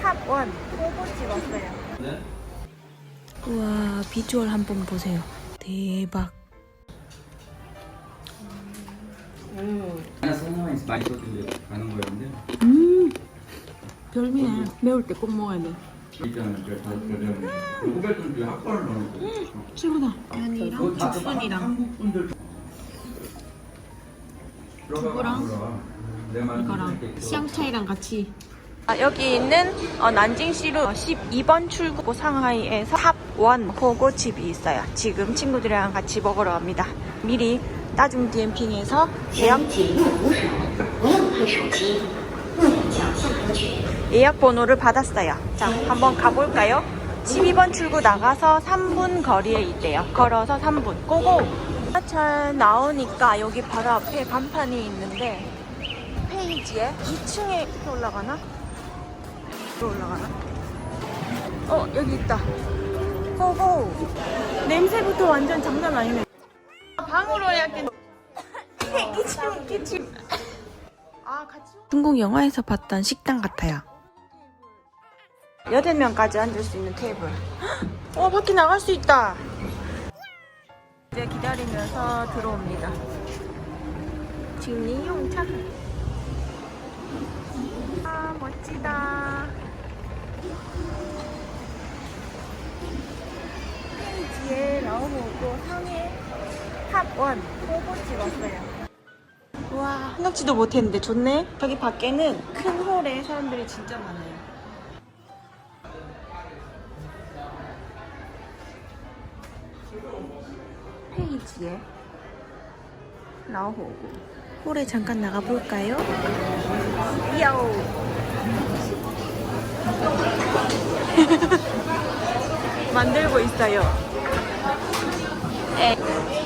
탑원 왔어요. 네? 우와 비주얼 한번 보세요. 대박. 하나 성남에서 많이 썼는데 가는 거였는데 음 별미네. 매울 때 꼭 먹어야 돼. 일단은 중에 학과를 넣어놓고 최고다. 다 한국 분들 두부랑 이거랑 시향차이랑 같이. 아, 여기 있는 어, 난징시루 12번 출구 상하이에서 탑원 호고집이 있어요. 지금 친구들이랑 같이 먹으러 갑니다. 미리 따중 디엠핑에서 예약 예약 번호를 받았어요. 자, 한번 가볼까요? 12번 출구 나가서 3분 거리에 있대요. 걸어서 3분. 고고! 잘 나오니까 여기 바로 앞에 간판이 있는데 페이지에 2층에 이렇게 올라가나? 이렇게 올라가나? 어, 여기 있다. 고고! 냄새부터 완전 장난 아니네. 방으로 약간 기침, 기침. 아, 같이 중국 영화에서 봤던 식당 같아요. 여덟 명까지 앉을 수 있는 테이블. 어, 밖에 나갈 수 있다. 이제 기다리면서 들어옵니다. 지금 이용차. 호고집 왔어요. 와, 생각지도 못했는데 좋네. 저기 밖에는 큰 홀에 사람들이 진짜 많아요. 페이지에 나오고 홀에 잠깐 나가볼까요? 야오 만들고 있어요. 에.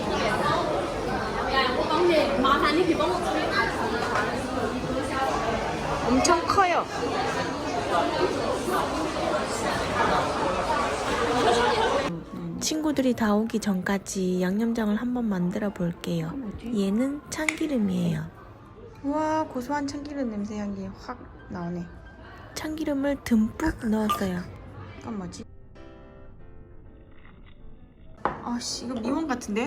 엄청 커요. 친구들이 다 오기 전까지 양념장을 한번 만들어 볼게요. 얘는 참기름이에요. 와 고소한 참기름 냄새 향기 확 나오네. 참기름을 듬뿍 넣었어요. 이건 뭐지? 아씨 이거 미원 같은데?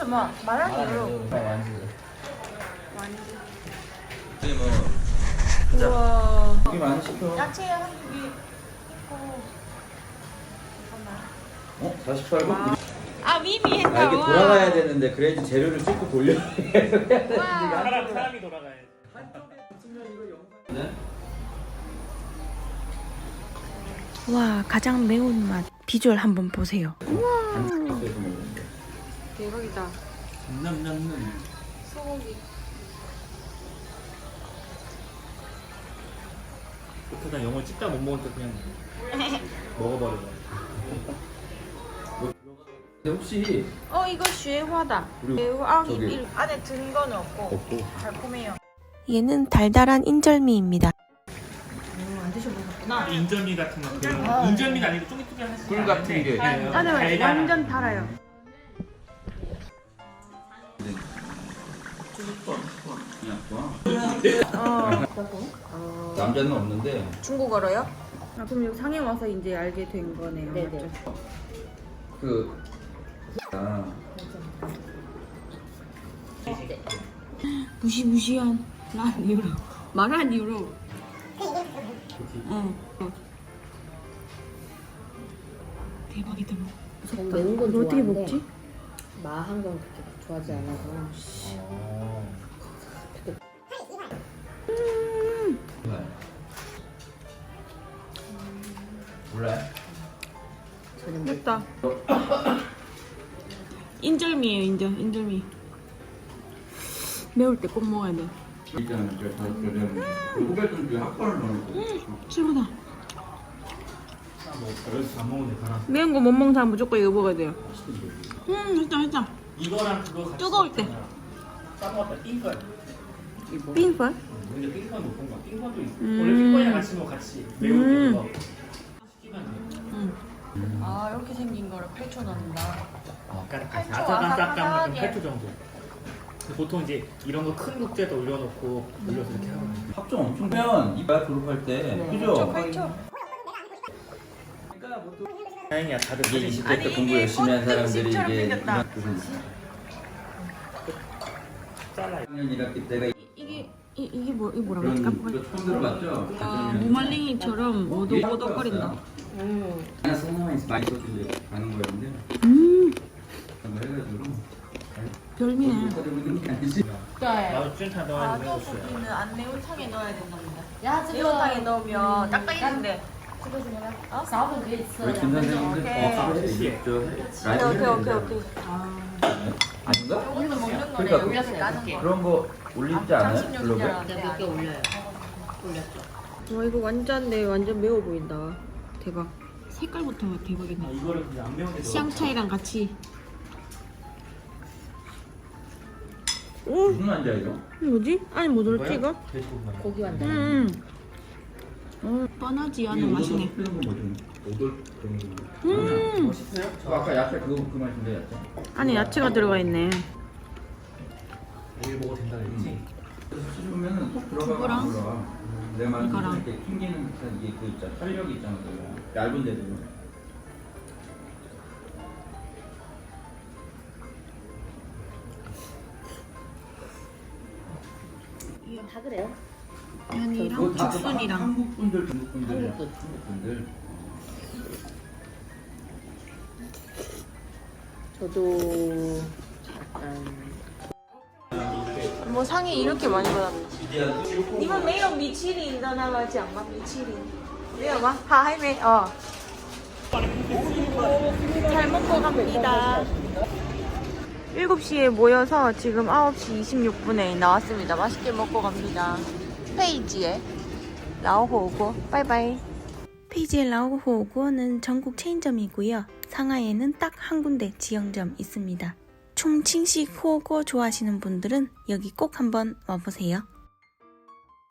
什么？麻辣牛肉。 아니 뭐 와. 고기 많이 시켜 야채 한 고기. 어? 48분? 아 미미했다. 아 이게 와. 돌아가야 되는데 그래야지 재료를 찍고 돌려 와. 사람 사람이 돌아가야 돼. 네? 와 가장 매운 맛 비주얼 한번 보세요. 반죽 소고기. 그냥 영어 찍다 못 먹으니까 그냥 먹어버려. 근데 혹시 어 이거 쉐화다. 쉐화이 저기- 일 안에 든 거는 없고 없고 달콤해요. 얘는 달달한 인절미입니다. 안 드셔보셨구나. 인절미 같은 거. 그 아, 인절미는 아니고 쫑깃쫑깃하지. 꿀 같은 게. 안에 완전 달아요. 어. 남자는 없는데 중국어로요? 아 그럼 여기 상해 와서 이제 알게 된 거네요. 네네. 그 아, 무시무시한 란 유로. 말한 유로. 응. 대박이다. 전 매운 건 이거 어떻게 좋아하는데 먹지? 마한 건 그렇게 막 좋아하지 않아서 몰라요? 저는 됐다. 인절미예요 인절 인절미. 매울 때 꼭 먹어야 돼. 일단은 그래서 저는 후배들 학벌을 넣고. 최고다. 뭐 여기서 안 먹는데 가라. 매운 거 못 먹는 사람 무조건 이거 먹어야 돼요. 음, 진짜 맛있다. 이거랑 그거 같이 뜨거울 때. 있잖아. 싸먹었다 띵걸. 빈펄? 근데 띵건 못본 거야. 띵건도 있어. 음. 원래 띵건이랑 같이 먹어 같이 매울 때 그거. 시키면 돼. 아, 이렇게 생긴 거를 펼쳐놓는다. 약간 팔초 아삭아삭한 아삭아삭하게. 8초 정도. 근데 보통 이제 이런 거 큰 국자에다 올려놓고 올려서 이렇게 하거든요. 합정 엄청 면 이빨 졸업할 때 그죠? 펼쳐. 다행이야 다들 이게 사진 20대 아니, 때 공부 열심히 한 사람들이 씹처럼 이제 생겼다. 잘라. 1학년 1학기 때가 이게, 이, 이게 뭐, 이게 뭐라고 그런. 거 처음 들어봤죠? 아, 무말랭이처럼 오독오독거린다. 음. 그냥 성형이 많이 써준대 가는 거였는데 음, 한번 해가지고 별미네. 게 나도 쭌타 아, 넣어가지고 먹었어요. 떡볶이는 안 매운 탕에 넣어야 된답니다. 야, 매운탕에 넣으면 딱딱해진대. 少粉可以吃 우리 김 선생님들 오케이. 어, 오케이. 저 오케이, 오케이, 오케이. 아닌가? 이거는 먹는 거네. 그러니까 올려서 까는 거. 그런 거 올리지 않아요? 장식용 줄 블로그에? 알았는데 몇개 아니야. 올려요. 올렸죠. 와 이거 완전 내 완전 매워 보인다. 대박. 색깔부터 대박이네. 아, 이거를 그냥 안 매운데 넣어. 샹차이랑 같이. 무슨 환자 이거? 뭐지? 아니 뭐 넣었지 이거? 돼지고기. 고기 완전. 음. 어, 뻔하지 않은 맛이네. 음. 멋있어요? 저 아까 야채 그거 그 맛인데 야채. 안에 야채가 들어가 있네. 오일 먹어도 된다 그랬지? 씹으면 쏙 들어가가 두부랑 안 들어가. 내 말은 이거랑. 이렇게 튕기는 듯한 이게 그 있잖아 탄력이 있잖아 그거. 얇은 데도. 다 그래요. 면이랑 그거 다 죽순이랑. 한국 분들 중국 분들 한국 분. 한국 분들. 저도 약간 뭐 상이 이렇게 많이 받았네. 你们没有米其林的那个奖吗？米其林没有吗？好，还没哦。잘 먹고 갑니다. 7시에 모여서 지금 9시 26분에 나왔습니다. 맛있게 먹고 갑니다. 페이지에 라오호고 빠이빠이. 페이지의 라오호구어는 전국 체인점이고요. 상하이에는 딱 한 군데 지영점 있습니다. 총칭식 호거 좋아하시는 분들은 여기 꼭 한번 와보세요.